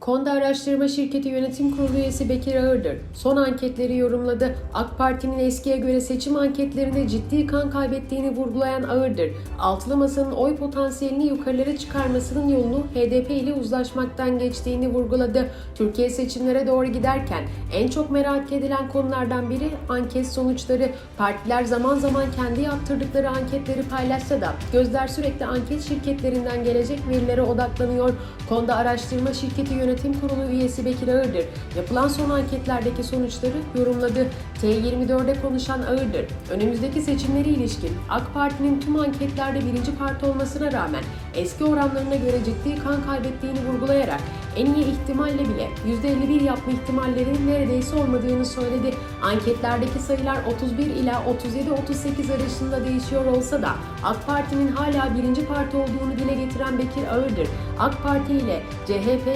Konda Araştırma Şirketi Yönetim Kurulu üyesi Bekir Ağırdır. Son anketleri yorumladı. AK Parti'nin eskiye göre seçim anketlerinde ciddi kan kaybettiğini vurgulayan Ağırdır. Altılı Masa'nın oy potansiyelini yukarılara çıkarmasının yolunu HDP ile uzlaşmaktan geçtiğini vurguladı. Türkiye seçimlere doğru giderken en çok merak edilen konulardan biri anket sonuçları. Partiler zaman zaman kendi yaptırdıkları anketleri paylaşsa da gözler sürekli anket şirketlerinden gelecek verilere odaklanıyor. Konda Araştırma Şirketi Yönetim Kurulu üyesi Bekir Ağırdır. Yapılan son anketlerdeki sonuçları yorumladı. T24'de konuşan Ağırdır, önümüzdeki seçimlere ilişkin AK Parti'nin tüm anketlerde birinci parti olmasına rağmen eski oranlarına göre ciddi kan kaybettiğini vurgulayarak en iyi ihtimalle bile %51 yapma ihtimallerinin neredeyse olmadığını söyledi. Anketlerdeki sayılar 31 ila 37-38 arasında değişiyor olsa da AK Parti'nin hala birinci parti olduğunu dile getiren Bekir Ağırdır, AK Parti ile CHP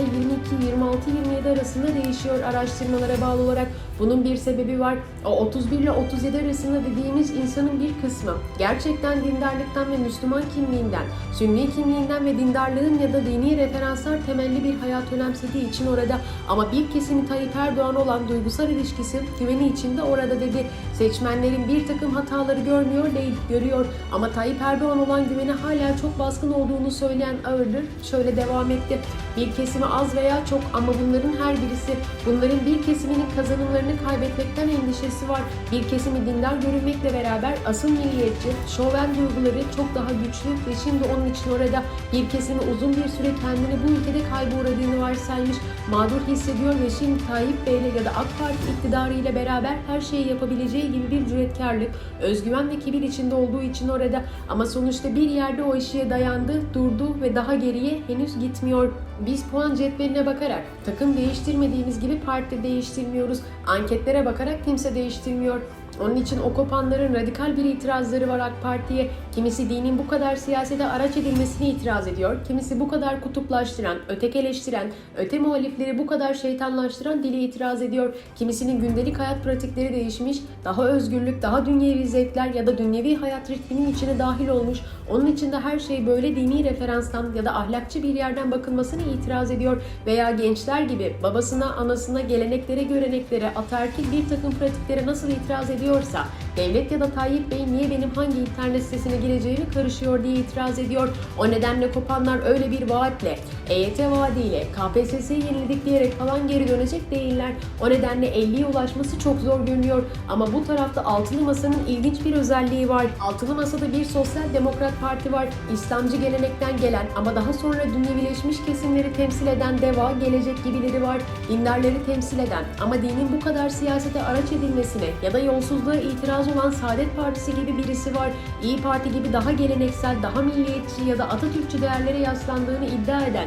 22-26-27 arasında değişiyor araştırmalara bağlı olarak. Bunun bir sebebi var. O 31 ile 37 arasında dediğimiz insanın bir kısmı gerçekten dindarlıktan ve Müslüman kimliğinden, Sünni kimliğinden ve dindarlığın ya da dini referanslar temelli bir hayat önemsediği için orada ama bir kesimi Tayyip Erdoğan olan duygusal ilişkisi güveni içinde orada dedi. Seçmenlerin bir takım hataları görmüyor değil, görüyor ama Tayyip Erdoğan olan güveni hala çok baskın olduğunu söyleyen Ağırdır şöyle devam etti. Bir kesimi az veya çok ama bunların her birisi bunların bir kesiminin kazanımlarını kaybetmekten endişesi var. Bir kesimi dindar görünmekle beraber asıl milliyetçi, şoven duyguları çok daha güçlü ve şimdi onun için orada bir kesimi uzun bir süre kendini bu ülkede kayba uğradığını varsaymış, mağdur hissediyor ve şimdi Tayyip Bey'le ya da AK Parti iktidarı ile beraber her şeyi yapabileceği gibi bir cüretkarlık, özgüven ve kibir içinde olduğu için orada ama sonuçta bir yerde o eşiğe dayandı, durdu ve daha geriye henüz gitmiyor. Biz puan cetveline bakarak takım değiştirmediğimiz gibi parti değiştirmiyoruz. Anketlere bakarak kimse değiştirmiyor. Onun için o kopanların radikal bir itirazları var AK Parti'ye. Kimisi dinin bu kadar siyasete araç edilmesine itiraz ediyor. Kimisi bu kadar kutuplaştıran, ötekeleştiren, öte muhalifleri bu kadar şeytanlaştıran dile itiraz ediyor. Kimisinin gündelik hayat pratikleri değişmiş, daha özgürlük, daha dünyevi zevkler ya da dünyevi hayat ritminin içine dahil olmuş. Onun için de her şey böyle dini referanstan ya da ahlakçı bir yerden bakılmasına itiraz ediyor. Veya gençler gibi babasına, anasına, geleneklere, göreneklere, ataerkil bir takım pratiklere nasıl itiraz ediyorsa devlet ya da Tayyip Bey niye benim hangi internet sitesine gireceğimi karışıyor diye itiraz ediyor. O nedenle kopanlar öyle bir vaatle, EYT vaadiyle, KPSS'ye yenildik diyerek falan geri dönecek değiller. O nedenle 50'ye ulaşması çok zor görünüyor. Ama bu tarafta Altılı Masa'nın ilginç bir özelliği var. Altılı Masa'da bir sosyal demokrat parti var. İslamcı gelenekten gelen ama daha sonra dünyevileşmiş kesimleri temsil eden DEVA, Gelecek gibileri var. Dindarları temsil eden ama dinin bu kadar siyasete araç edilmesine ya da yolsuzluğa itiraz olan Saadet Partisi gibi birisi var. İyi Parti gibi daha geleneksel, daha milliyetçi ya da Atatürkçü değerlere yaslandığını iddia eden,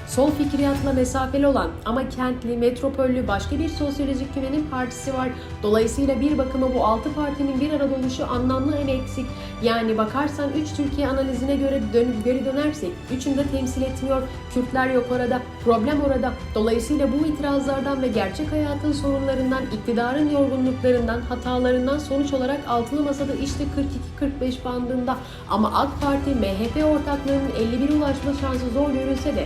sol fikriyatla mesafeli olan ama kentli, metropollü başka bir sosyolojik güvenin partisi var. Dolayısıyla bir bakıma bu altı partinin bir arada oluşu anlamlı en eksik. Yani bakarsan 3 Türkiye analizine göre dön geri dönersek üçünü de temsil etmiyor. Kürtler yok orada, problem orada. Dolayısıyla bu itirazlardan ve gerçek hayatın sorunlarından, iktidarın yorgunluklarından, hatalarından sonuç olarak altılı masada işte 42-45 bandında ama AK Parti MHP ortaklığının 51 ulaşma şansı zor görülse de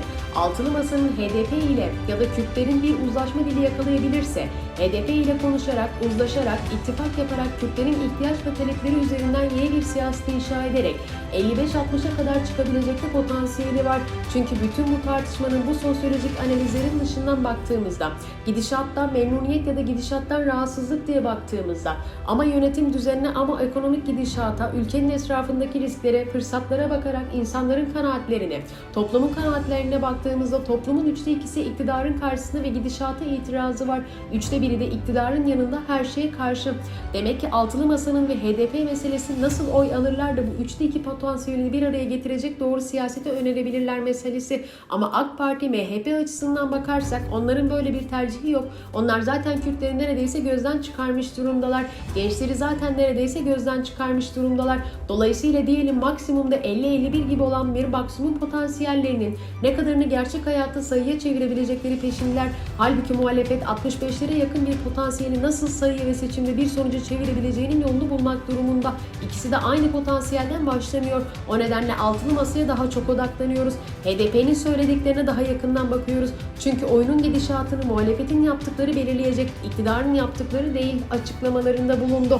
altılı masanın HDP ile ya da Kürtlerin bir uzlaşma dili yakalayabilirse HDP ile konuşarak, uzlaşarak, ittifak yaparak Kürtlerin ihtiyaç ve talepleri üzerinden yeni bir siyaset inşa ederek 55-60'a kadar çıkabilecek de potansiyeli var. Çünkü bütün bu tartışmanın bu sosyolojik analizlerin dışından baktığımızda, gidişattan memnuniyet ya da gidişattan rahatsızlık diye baktığımızda ama yönetim düzenine ama ekonomik gidişata, ülkenin etrafındaki risklere, fırsatlara bakarak insanların kanaatlerine, toplumun kanaatlerine baktığımızda toplumun üçte ikisi iktidarın karşısında ve gidişata itirazı var. Üçte biri de iktidarın yanında her şeye karşı. Demek ki altılı masanın ve HDP meselesi nasıl oy alırlar da bu üçte iki potansiyelini bir araya getirecek doğru siyasete önerebilirler meselesi. Ama AK Parti, MHP açısından bakarsak onların böyle bir tercihi yok. Onlar zaten Kürtleri neredeyse gözden çıkarmış durumdalar. Gençleri zaten neredeyse gözden çıkarmış durumdalar. Dolayısıyla diyelim maksimumda 50-51 gibi olan bir maksimum potansiyellerinin ne kadarını gerçek hayatta sayıya çevirebilecekleri peşindeler. Halbuki muhalefet 65'lere yakın bir potansiyeli nasıl sayıya ve seçimde bir sonuca çevirebileceğinin yolunu bulmak durumunda. İkisi de aynı potansiyelden başlamıyor. O nedenle altılı masaya daha çok odaklanıyoruz. HDP'nin söylediklerine daha yakından bakıyoruz. Çünkü oyunun gidişatını muhalefetin yaptıkları belirleyecek, iktidarın yaptıkları değil açıklamalarında bulundu.